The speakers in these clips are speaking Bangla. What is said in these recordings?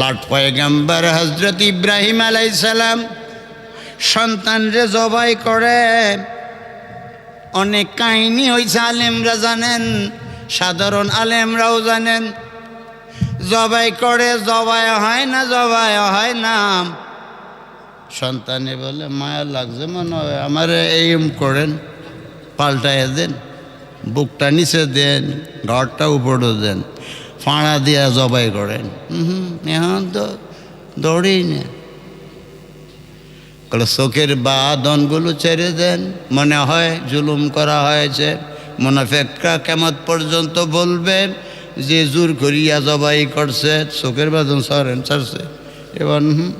লাট পয়গাম্বার হজরত ইব্রাহিম আলাইসালাম সন্তানরে জবাই করে। অনেক কাহিনী হয়েছে আলেমরা জানেন, সাধারণ আলেমরাও জানেন। জবাই করে জবাই হয় না জবাই হয় না। সন্তানে বলে, মায়া লাগছে মনে হয়, আমার এইম করেন পাল্টায় দেন, বুকটা নিচে দেন, ঘরটা উপরে দেন। ফাঁড়া দিয়া জবাই করেন। হুম এখন তো দৌড়েই না। চোখের বাদনগুলো ছেড়ে দেন। মনে হয় জুলুম করা হয়েছে। মোনাফেকরা কেমত পর্যন্ত বলবে যে জোর করিয়া জবাই করছে? চোখের বাদন সরেন, ছাড়ছে। হুম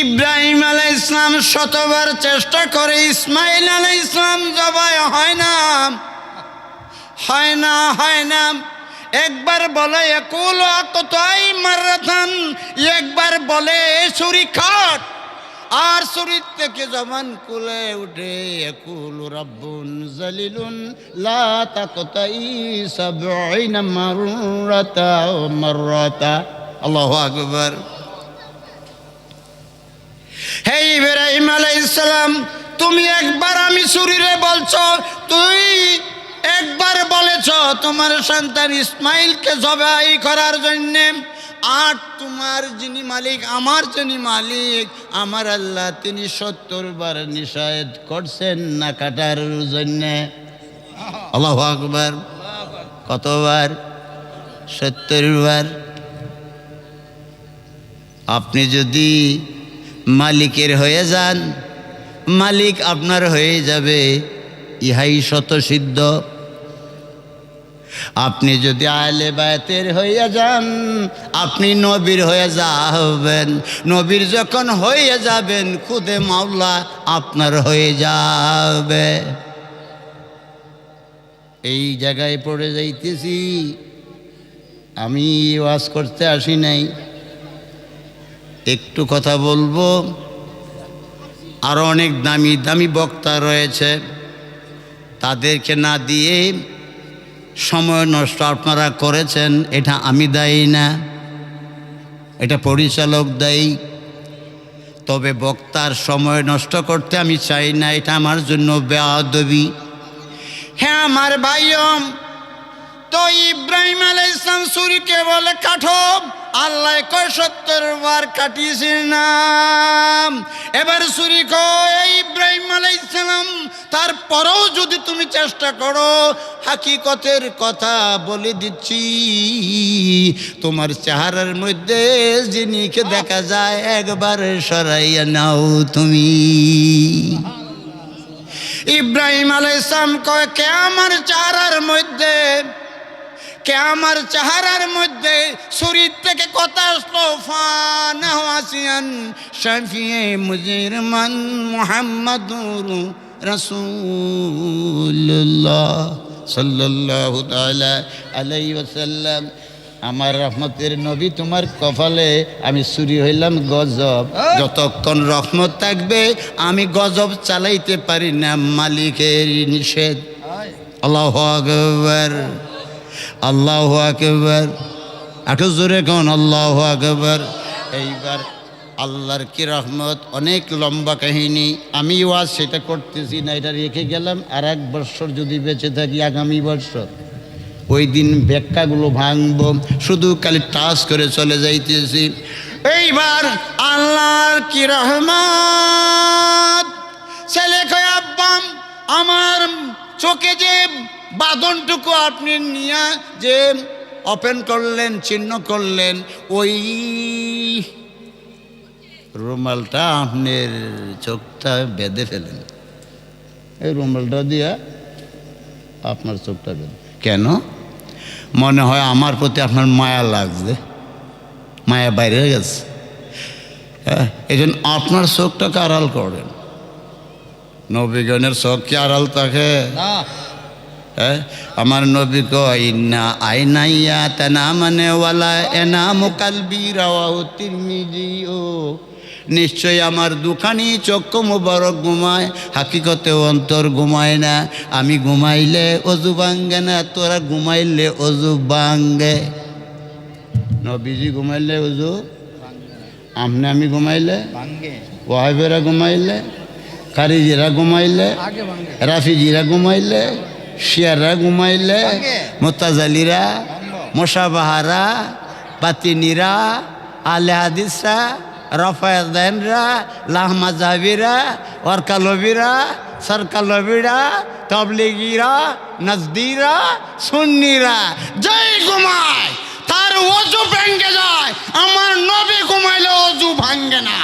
ইব্রাহিম আলাই ইসলাম শতবার চেষ্টা করে, ইসমাইল আলাই ইসলাম জবাই হয় না। হয় না হয় না। একবার বলে, একুল কতই মারাথান। একবার বলে ছুরি খাট। আর শরীর থেকে জবান কুলে উঠে, একুল রব্বুন জালিলুন, লা তাকতাই সাবঈনা মাররাতা মাররাতা। আল্লাহু আকবার। হে ইব্রাহিম আলাইসালাম তুমি একবার আমি শরীরে বলছো, তুই একবার বলেছ, তোমার সন্তান ইসমাইলকে জবাই করার জন্য, আর তোমার যিনি মালিক, আমার যিনি মালিক, আমার আল্লাহ তিনি সত্তর বার নিষেধ করছেন না কাটার জন্যে। আল্লাহ কতবার? সত্তর বার আপনি যদি মালিকের হয়ে যান, মালিক আপনার হয়ে যাবে, ইহাই শত সিদ্ধ আপনি যদি আলে বায়তের হইয়া যান, আপনি নবীর হয়ে যাবেন। নবীর যখন হয়ে যাবেন, খুদে মাওলা আপনার হয়ে যাবে। এই জায়গায় পড়ে যাইতেছি। আমি ওয়াজ করতে আসি নাই। একটু কথা বলব। আরও অনেক দামি দামি বক্তা রয়েছে। তাদেরকে না দিয়ে সময় নষ্ট আপনারা করেছেন, এটা আমি দায়ী না। এটা পরিচালক দায়ী তবে বক্তার সময় নষ্ট করতে আমি চাই না, এটা আমার জন্য বেআবি হ্যাঁ আমার ভাইয়ম, তো ইব্রাহিম আলাই সুরিকে বলে কাঠো আল্লাহ কয় সত্তর বার কাটিয়েছে নাম। এবার সুরি কয় ইব্রাহিম আলাই ইসলাম তারপরেও যদি তুমি চেষ্টা করো, হাকিকতের কথা বলে দিচ্ছি। তোমার চেহারার মধ্যে যিনিকে দেখা যায়, একবার সরাইয়া নাও তুমি। ইব্রাহিম আলাই ইসলাম কয়, কে আমার চেহারার মধ্যে কে আমার চেহারার মধ্যে শরীর থেকে কথা আসলো ফানা আসিয়ান শাফিয়ে মুজির মান মোহাম্মদুর রসুল্লাহ ওয়াসাল্লাম। আমার রহমতের নবী তোমার কপালে আমি চুরি হইলাম গজব। যতক্ষণ রহমত থাকবে আমি গজব চালাইতে পারি না মালিকের নিষেধ। আল্লাহ আকবর। আল্লাহ আকবর। একটু জোরে কোন আল্লাহ আকবর। এইবার আল্লাহর কি রহমত, অনেক লম্বা কাহিনী। আমি ওয়াজ সেটা করতেছি না, এটা রেখে গেলাম। আর এক বৎসর যদি বেঁচে থাকি, আগামী বৎসর ওই দিন ব্যাখ্যাগুলো ভাঙব, শুধু খালি টাচ করে চলে যাইতেছি। এইবার আল্লাহর কি রহমত। ছেলে আমার চোখে যে বাদনটুকু আপনি নিয়ে যে ওপেন করলেন, চিহ্ন করলেন, ওই রুমালটা আপনার চোখটা বেঁধে ফেলেন। এই রুমালটা দিয়া আপনার চোখটা বেঁধে। কেন? মনে হয় আমার প্রতি আপনার মায়া লাগছে। মায়া বাইরে গেছে। হ্যাঁ এই জন্য আপনার চোখটাকে আড়াল করেন। নবীগণের চোখ কি আড়াল থাকে। আমার নবী কয় না আইনাইয়া তেনা মানে ওয়ালা এনা মোকালবি রাওয়াও তিরমিজি। ও নিশ্চয়ই আমার দোকানি চক্ষু মুবারক ঘুমায়। হাকিকতে অন্তর ঘুমায় না। আমি ঘুমাইলে অজু ভাঙ্গে না তোরা ঘুমাইলে অজু ভাঙ্গে। নবীজি ঘুমাইলে অজু আমনে আমি ঘুমাইলে ওয়াহেবেরা ঘুমাইলে কারিজিরা ঘুমাইলে রাফিজিরা ঘুমাইলে শিয়াররা ঘুমাইলে মোতাজালিরা মোশাবাহারা বাতিনিরা আলে হাদিসরা রফায়দানরা লাহমা জাহাবিরা ওরকালবিরা সরকালবিরা তবলিগিরা নজদিরা সুন্নিরা জয় ঘুমায় তার অজু ভেঙ্গে যায় আমার নবী ঘুমাইলে অজু ভাঙ্গে না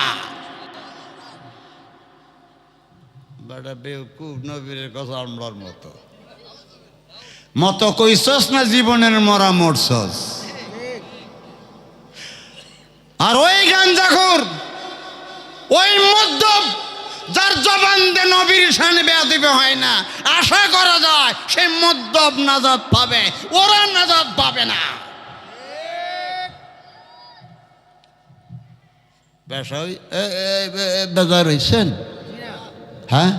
বেটা বেউকুব নবীর কথা আমরার মতো মতো কইসস না জীবনের মরা মরছস? আর ওই গাঞ্জাখোর, ওই মদ্যপ, যার জবান দে নবীর সামনে বেয়াদিবে হয় না, আশা করা যায় সে মদ্যপ নাজাদ পাবে, ওরা নাজাদ পাবে না। বেজার হয়েছেন হ্যাঁ?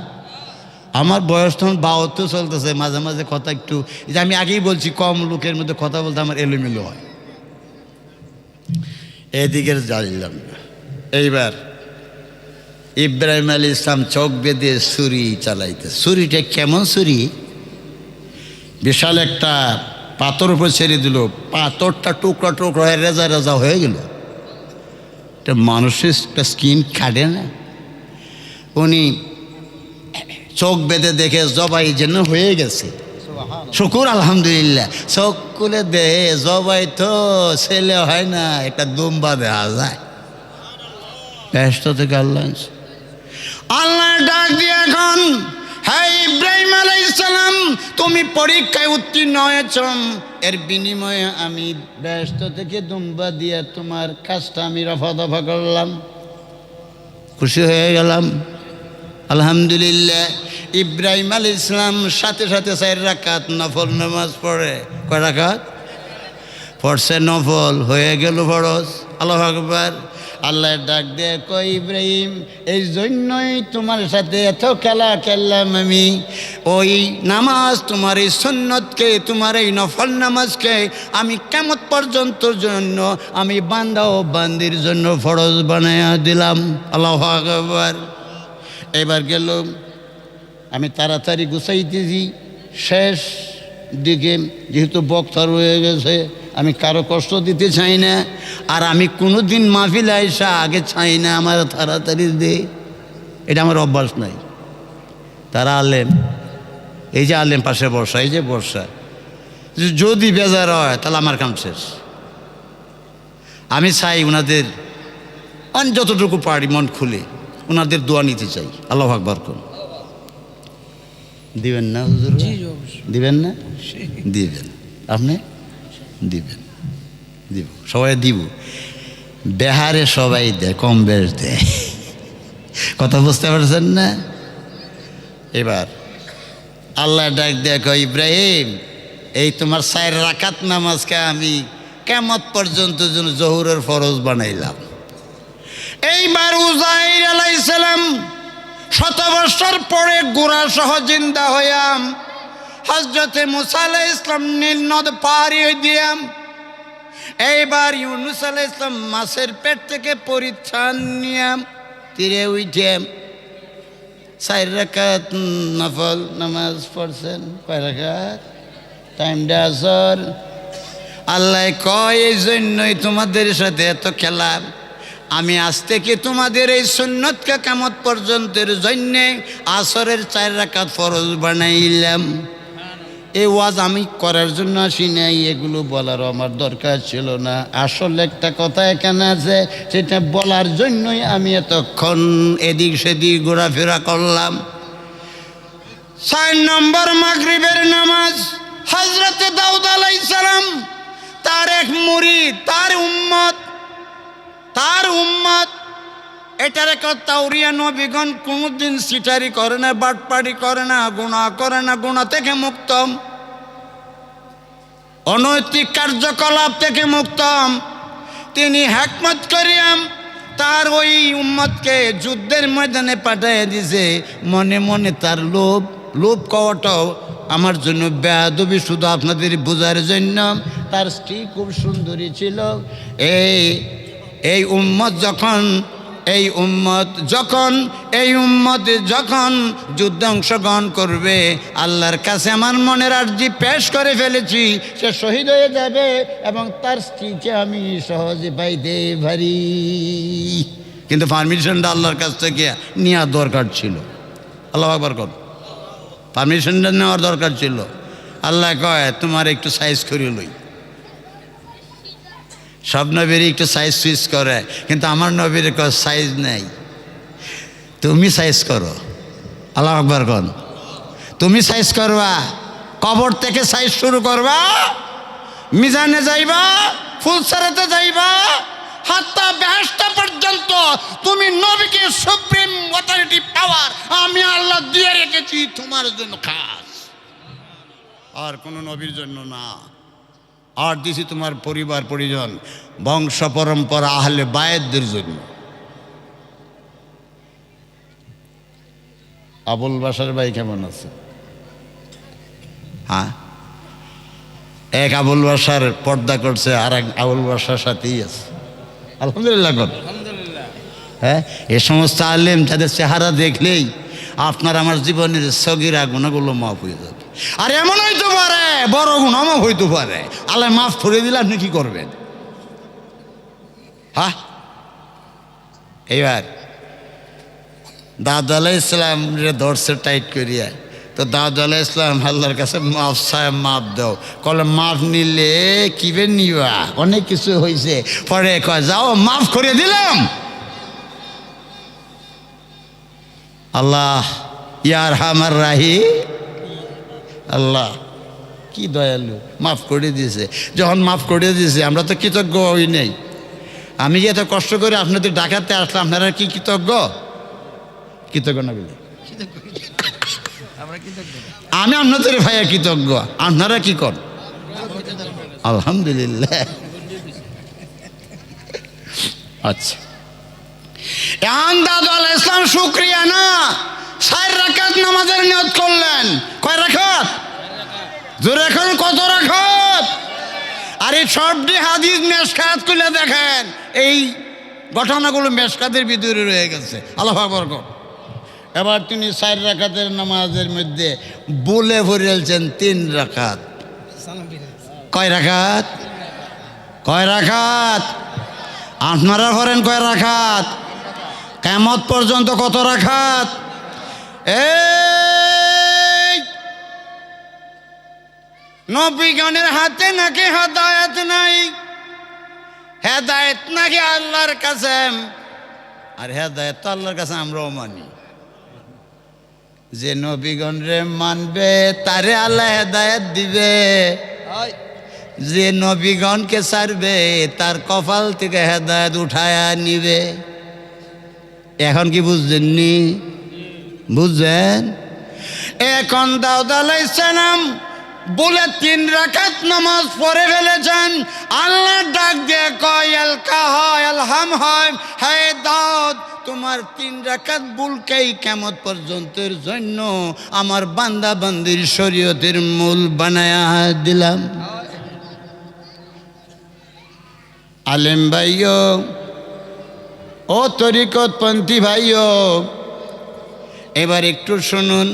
আমার বয়স তখন বাহাত্তর চলতেছে, মাঝে মাঝে কথা একটু যে আমি আগেই বলছি, কম লোকের মধ্যে কথা বলতে আমার এলোমেলো হয়। এদিকে জানলাম এইবার ইব্রাহিম আলী ইসলাম চোখ বেঁধে ছুরি চালাইতে, ছুরিটা কেমন ছুরি? বিশাল একটা পাথর উপর ছেড়ে দিল, পাথরটা টুকরা টুকরা হয়ে রেজা রেজা হয়ে গেল। মানুষের একটা স্কিন কাটে না। উনি চোখ বেঁধে দেখে জবাই যেন হয়ে গেছে। শুকুর আলহামদুলিল্লাহ। চোখ খুলে দে জবাই তো ছেলে হয় না একটা দুম্বা দেওয়া যায়। ব্যস্ত থেকে আল্লাহ। আল্লাহ ডাক দিয়ে এখন হ্যাঁ ইব্রাহিম আলাইসালাম তুমি পরীক্ষায় উত্তীর্ণ হয়েছ। এর বিনিময়ে আমি ব্যস্ত থেকে দুম্বা দিয়ে তোমার কাজটা আমি রফা দফা করলাম। খুশি হয়ে গেলাম। আলহামদুলিল্লাহ। ইব্রাহিম আল ইসলাম সাথে সাথে চার রাকাত নফল নামাজ পড়ে। কয় রাকাত? পড়ছে নফল, হয়ে গেল ফরজ। আল্লাহ আকবার। আল্লাহ ডাক দিয়ে কই ইব্রাহিম, এই জন্যই তোমার সাথে এত খেলা খেললাম আমি। ওই নামাজ তোমার এই সন্ন্যতকে তোমার এই নফল নামাজকে আমি কেমন পর্যন্ত জন্য আমি বান্দা ও বান্দির জন্য ফরজ বানাইয়া দিলাম। আল্লাহ আকবার। এবার গেল আমি তাড়াতাড়ি গুছাইতেছি শেষ দিকে যেহেতু বক্তা রয়ে গেছে, আমি কারও কষ্ট দিতে চাই না। আর আমি কোনো দিন মাহফিল আইসা আগে চাই না, আমার তাড়াতাড়ি দে। এটা আমার অভ্যাস নাই। তারা আলেম, এই যে আলেম পাশে বর্ষা এই যে বর্ষা যদি বেজার হয়, তাহলে আমার কাম শেষ। আমি চাই ওনাদের আমি যতটুকু পারি মন খুলে ওনাদের দোয়া নিতে চাই। আল্লাহ আকবর কোন দিবেন না হুজুর দিবেন না? দিবেন। আপনি? দিবেন। দিব। সবাই দিব। বেহারে সবাই দেয় কম বেশ দেয়। কথা বুঝতে পারছেন না? এবার আল্লাহ ডাক দেখো ইব্রাহিম এই তোমার সাইর রাকাত নামাজকে আমি কেমত পর্যন্ত যেন জহুরের ফরজ বানাইলাম? এইবার উজাইর আলাইসালাম শত বৎসর পরে গোড়া সহ জিন্দা হইয়াম। হজরতে মুসা আলাহ ইসলাম নীল নদ পারি দিয়াম। এইবার ইউনুস আলাহ ইসলাম মাছের পেট থেকে পরিত্রাণ নিয়াম, তীরে উঠিয়াম চার রাকাত নফল নামাজ পড়ছেন, কয় আসর আল্লাহ কয়, এই জন্যই তোমাদের সাথে এত খেলা আমি আজ থেকে তোমাদের এই সুন্নতকে কামত পর্যন্তের জন্যে আসরের চার রাকাত ফরজ বানাইলাম। এই ওয়াজ আমি করার জন্য আসি নাই, এগুলো বলারও আমার দরকার ছিল না। আসল একটা কথা এখানে আছে, সেটা বলার জন্যই আমি এতক্ষণ এদিক সেদিক ঘোরাফেরা করলাম। ছয় নম্বর মাগরিবের নামাজ হজরতে দাউদ আলাইসালাম তার এক মুড়ি, তার উম্মত তার উম্মত, এটার তাউরিয়া নবীগণ কোনোদিন সিটারি করে না, বাটপাড়ি করে না গুণা করে না গুণা থেকে মুক্তম। অনৈতিক কার্যকলাপ থেকে মুক্তম। তিনি হ্যাকমত করিয়াম তার ওই উম্মতকে যুদ্ধের ময়দানে পাঠিয়ে দিছে। মনে মনে তার লোভ লোভ কওয়াটাও আমার জন্য বেয়াদবি শুধু আপনাদের বোঝার জন্য। তার স্ত্রী খুব সুন্দরী ছিল। এই এই উম্মত যখন, এই উম্মত যখন, এই উম্মত যখন যুদ্ধ অংশগ্রহণ করবে, আল্লাহর কাছে আমার মনের আর্জি পেশ করে ফেলেছি, সে শহীদ হয়ে যাবে এবং তার স্ত্রীকে আমি সহজে পাইতে পারি। কিন্তু পারমিশনটা আল্লাহর কাছ থেকে নেওয়ার দরকার ছিল। আল্লাহ একবার কর। পারমিশনটা নেওয়ার দরকার ছিল। আল্লাহ কয়, তোমার একটু সাইজ করে লই। সব নবীর একটু সাইজ সুইচ করে, কিন্তু আমার নবীর সাইজ নেই। তুমি সাইজ করো। আল্লাহ আকবর তুমি সাইজ করবা। কবর থেকে সাইজ শুরু করবা। মিজানে যাইবা ফুলসারাতে যাইবা। হাত্তা বেহেস্তা পর্যন্ত তুমি নবীকে সুপ্রিম অথরিটি পাওয়ার আমি আল্লাহ দিয়ে রেখেছি, তোমার জন্য খাস। আর কোনো নবীর জন্য না। আর দিছি তোমার পরিবার পরিজন বংশ পরম্পরা আহলে বায়েদদের জন্য। আবুল বাসার ভাই কেমন আছে? হ্যাঁ? এক আবুল বাসার পর্দা করছে আর এক আবুল বাসার সাথেই আছে। আলহামদুলিল্লাহ কর। হ্যাঁ? এ সমস্ত আলেম যাদের চেহারা দেখলেই আপনার আমার জীবনের সগিরা গুণাগুলো মাফ হয়ে যাবে। আর এমন হইতে পারে, বড় গুণ মাফ হইতে পারে। আল্লাহ মাফ করে দিলে আপনি কি করবেন? হ্যাঁ এইবার, দাদা আলাহ ইসলাম ধরছে টাইট করিয়া, তো দাদা আলাহ ইসলাম আল্লাহর কাছে মাফ সাহেব মাফ দাও। কলে মাফ নিলে কিবে নিবা? অনেক কিছু হয়েছে পরে কয়, যাও, মাফ করে দিলাম। আল্লাহ ইয়ার হামার রাহি আল্লাহ, কি দয়ালু, মাফ করে দিয়েছে। যখন মাফ করে দিয়েছে, আমরা তো কৃতজ্ঞ হই নেই। আমি যে এত কষ্ট করে আপনাদের ডাকাতে আসলাম? আপনারা কি কৃতজ্ঞ? কৃতজ্ঞ না বলে। আমি আপনাদের ভাইয়া কৃতজ্ঞ। আপনারা কি কর? আলহামদুলিল্লাহ। আচ্ছা। ইসলাম শুক্রিয়া না। চার রাকাত নামাজের নিয়ত করলেন। কয় রাখাত জোরে কত রাখাত আর এই সবটি হাদিস মেশকাত খুলে দেখেন, এই ঘটনাগুলো মেশকাতের ভিতরে রয়ে গেছে। আল্লাহ বরকত। এবার তিনি চার রাকাতের নামাজের মধ্যে বলে ভরেলছেন তিন রাকাত। কয় রাখাত কয় রাখাত আপনারা ভরেন কয় রাখাত কেমত পর্যন্ত কত রাখাত এই! নবীগণের হাতে নাকি হেদায়ত নাই। হেদায়ত নাকি আল্লাহর কাছে। আর হেদায়ত তো আল্লাহর কাছে আমরাও মানি। যে নবীগণ রে মানবে তারে আল্লাহ হেদায়ত দিবে। যে নবীগণকে ছাড়বে তার কপাল থেকে হেদায়ত উঠায়া নিবে। এখন কি বুঝছেননি বুঝছেন? এখন দাউদ আলাইসালাম বলে তিন রাকাত নামাজ পড়ে ফেলেছেন। আল্লাহ ডাক দিয়ে কয় এলকা হয় আলহাম হয় হে দাউদ, তোমার তিন রাকাত বুলকেই কেমত পর্যন্তের জন্য আমার বান্দা বান্দির শরীয়তের মূল বানায়া দিলাম। আলেম ভাইও, ও তরিকতপন্থী ভাইও এবার একটু শুনুন।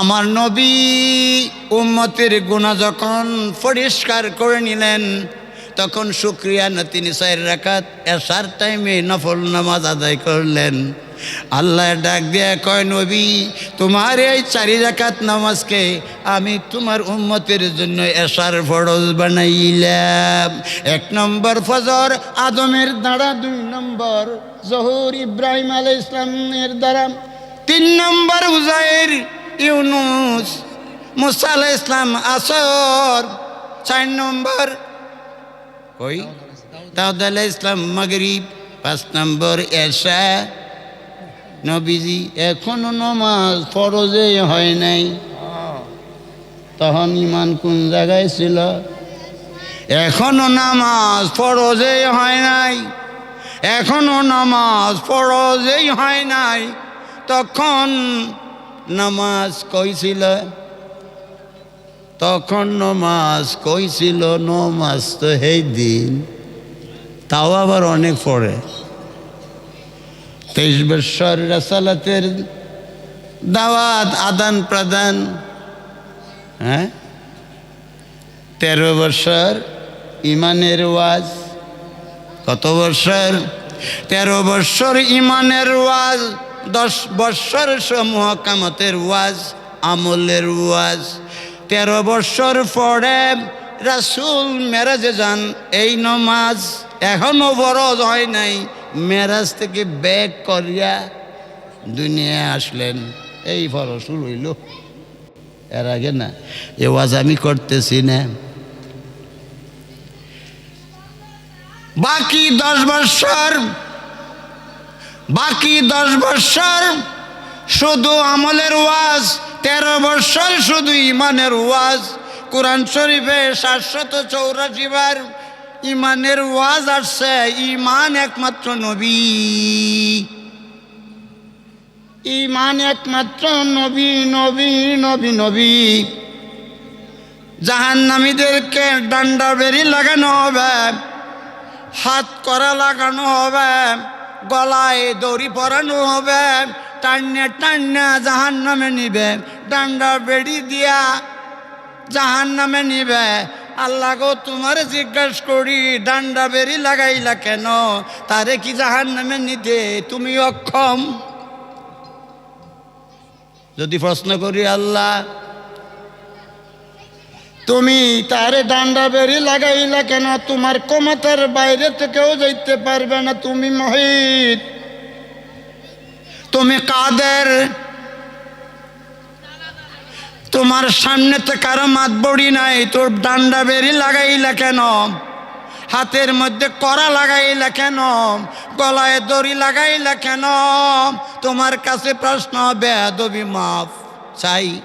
আমার নবী উম্মতের গুণা যখন পরিষ্কার করে নিলেন, তখন শুক্রিয়া না তিনি চার রাখাত এসার টাইমে নফল নামাজ আদায় করলেন। আল্লাহ ডাক দিয়ে কয়, নবী, তোমার এই চারি রাকাত নামাজকে আমি তোমার উম্মতের জন্য এসার ফরজ বানাইলাম। এক নম্বর ফজর আদমের দ্বারা, দুই নম্বর জহুর ইব্রাহিম আলাই ইসলামের দ্বারা তিন নম্বর উজাইর ইউনুস মুসা আলাহ ইসলাম আসর। চার নম্বর ওই দাউদ আলাহ ইসলাম মগরিব। পাঁচ নম্বর এশা। নবীজি, এখনও নমাজ ফরজে হয় নাই। তখন ইমান কোন জায়গায় ছিল? এখনও নামাজ ফরজে হয় নাই। এখনও নামাজ ফরজেই হয় নাই। তখন নামাজ কইছিল? তখন নমাজ কইছিল, নমাজ তো সেই দিন। তাও আবার অনেক পরে। তেইশ বৎসর রাসালাতের দাওয়াত আদান প্রদান হ্যাঁ? তেরো বৎসর ইমানের ওয়াজ। কত বৎসর? তেরো বৎসর ইমানের ওয়াজ। দশ বৎসর সমূহ কামতের ওয়াজ, আমলের ওয়াজ। তেরো বৎসর পরে রাসুল মেরাজে যান, এই নমাজ এখনও বরজ হয় নাই। মেরাজ থেকে ব্যাগ করিয়া দুনিয়ায় আসলেন। এই ফল শুরু হইল। এর আগে না, এ ওয়াজ আমি করতেছি না। বাকি দশ বৎসর বাকি দশ বৎসর শুধু আমলের ওয়াজ, তেরো বৎসর শুধু ইমানের ওয়াজ। কোরআন শরীফে সাতশত চৌরাশি বার ইমানের ওয়াজ আসছে ইমান একমাত্র নবী। ইমান একমাত্র নবী নবী নবী নবী। জাহান্নামীদেরকে ডান্ডা বেরি লাগানো হবে, হাত করা লাগানো হবে। গলায় দড়ি পরানো হবে টান্নে টান্নে জাহান নামে নিবে, ডান্ডা বেড়ি দিয়া জাহান নামে নিবে। আল্লাহ গো, তোমার জিজ্ঞাস করি, ডান্ডা বেরি লাগাইলা কেন? তারে কি জাহান নামে নিতে তুমি অক্ষম? যদি প্রশ্ন করি, আল্লাহ তুমি তারে ডান্ডা বেরি লাগাইলা কেন? তোমার ক্ষমতার বাইরে কেউ যাইতে পারবে না, তুমি মহিত। তুমি কাদের? তোমার সামনে তো কারও মাত বড়ি নাই, তোর ডান্ডা বেরি লাগাইলা কেন? হাতের মধ্যে করা লাগাইলা কেন? গলায় দড়ি লাগাইলা কেন? তোমার কাছে প্রশ্ন বেদবি মাফ চাই।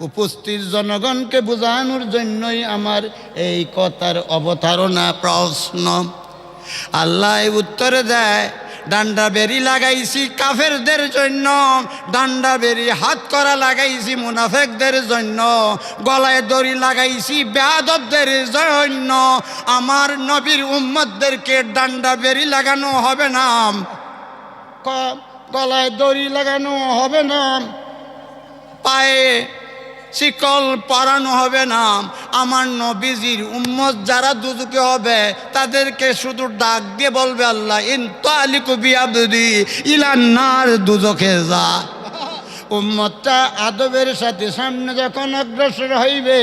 উপস্থিত জনগণকে বোঝানোর জন্যই আমার এই কথার অবতারণা, প্রশ্ন। আল্লাহ উত্তরে দেয়, ডান্ডা বেরি লাগাইছি কাফেরদের জন্য, ডান্ডা বেরি হাত করা লাগাইছি মুনাফেকদের জন্য, গলায় দড়ি লাগাইছি বেয়াদবদের জন্য। আমার নবীর উম্মতদেরকে ডান্ডা বেরি লাগানো হবে না। গলায় দড়ি লাগানো হবে না। পায়ে শিকল পরানো হবে না। আমার নবীজির উম্মত যারা দুদুকে হবে, তাদেরকে শুধু ডাক দিয়ে বলবে, আল্লাহ, ইন তালিকু বিয়াবদি ইলান্নার দুদকে যা। উম্মতটা আদবের সাথে সামনে যখন অগ্রসর হইবে,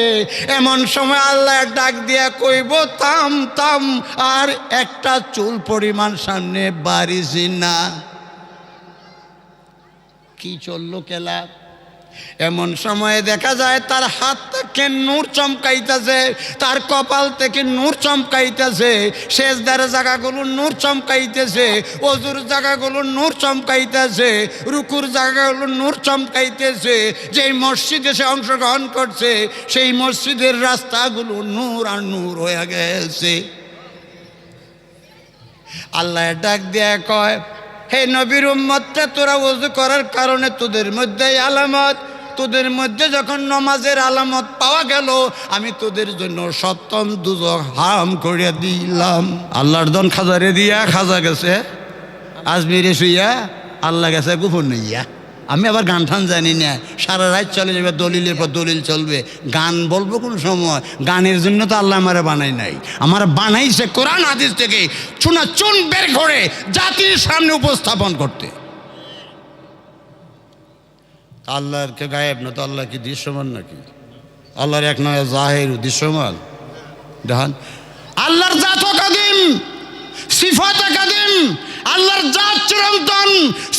এমন সময় আল্লাহ ডাক দিয়া কইব, তাম তাম, আর একটা চুল পরিমাণ সামনে বাড়িছি না কি চলল কেলা? এমন সময়ে দেখা যায় তার হাত থেকে নূর চমকাইতেছে, তার কপাল থেকে নূর চমকাইতেছে শেষদার জায়গাগুলো নূর চমকাইতেছে, অজুর জায়গাগুলো নূর চমকাইতেছে, রুকুর জায়গাগুলো নূর চমকাইতেছে, যেই মসজিদে সে অংশগ্রহণ করছে, সেই মসজিদের রাস্তাগুলো নূর আর নূর হয়ে গেছে। আল্লাহ ডাক দিয়া কয় হে নবীর উম্মতটা, তোরা ওযু করার কারণে তোদের মধ্যে আলামত। তোদের মধ্যে যখন নমাজের আলামত পাওয়া গেল, আমি তোদের জন্য সপ্তম দুজক হাম করে দিলাম। আল্লাহর দন খাজারে দিয়া খাজা গেছে। আজমিরে শুইয়া, আল্লাহ গেছে গোপন নইয়া আমি আবার গান টান জানি না। সারা রাত চলে যাবে, দলিলের পর দলিল চলবে। গান বলব কোন সময়। গানের জন্য তো আল্লাহ আমার বানাই নাই। আমার বানাইছে কোরআন হাদিস থেকে। চুনা চুন বের করে জাতির সামনে উপস্থাপন করতে। আল্লাহর কে গায়েব না, তো আল্লাহ কি দৃশ্যমান নাকি? আল্লাহর এক নয়, জাহের দৃশ্যমান। দেখান। আল্লাহর জাত কাদিম সিফাত আল্লাহর জাত চিরন্তন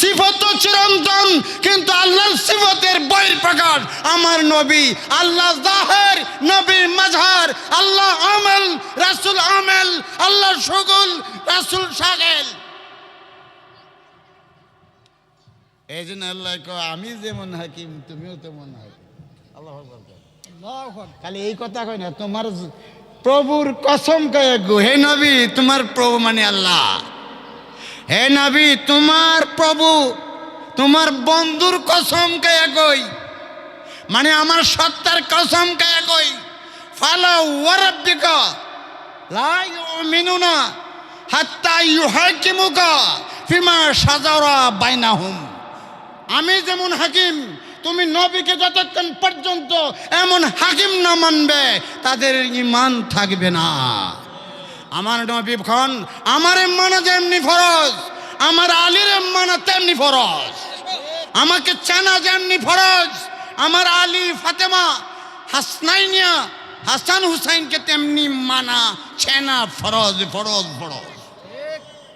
সিফত চিরন্তন কিন্তু আল্লাহর সিফতের বহির প্রকাশ আমার নবী আল্লাহ জাহের নবী মাঝহার আল্লাহ আমেল রাসুল আমেল আল্লাহ সগুল রাসুল সাগেল। এই জন্য আল্লাহ কয়, আমি যেমন হাকিম তুমিও তেমন হাকিম। আল্লাহ খালি এই কথা কয় না তোমার প্রভুর কসম কয়ে গো হে নবী তোমার প্রভু মানে আল্লাহ। হে নবী, তোমার প্রভু, তোমার বন্ধুর কসম কে কই মানে আমার সত্তার কসম কে কই ফালা লা ফিমা সাজারা আমি যেমন হাকিম, তুমি নবীকে যতক্ষণ পর্যন্ত এমন হাকিম না মানবে, তাদের ইমান থাকবে না। আমার নবী খন আমার মানা যেমনি ফরজ, আমার আলীর মানা তেমনি ফরজ। আমাকে চেনা যেমনি ফরজ, আমার আলী ফাতেমা হাসনাইনিয়া হাসান হুসাইনকে তেমনি মানা, চেনা ফরজ ফরজ ফরজ।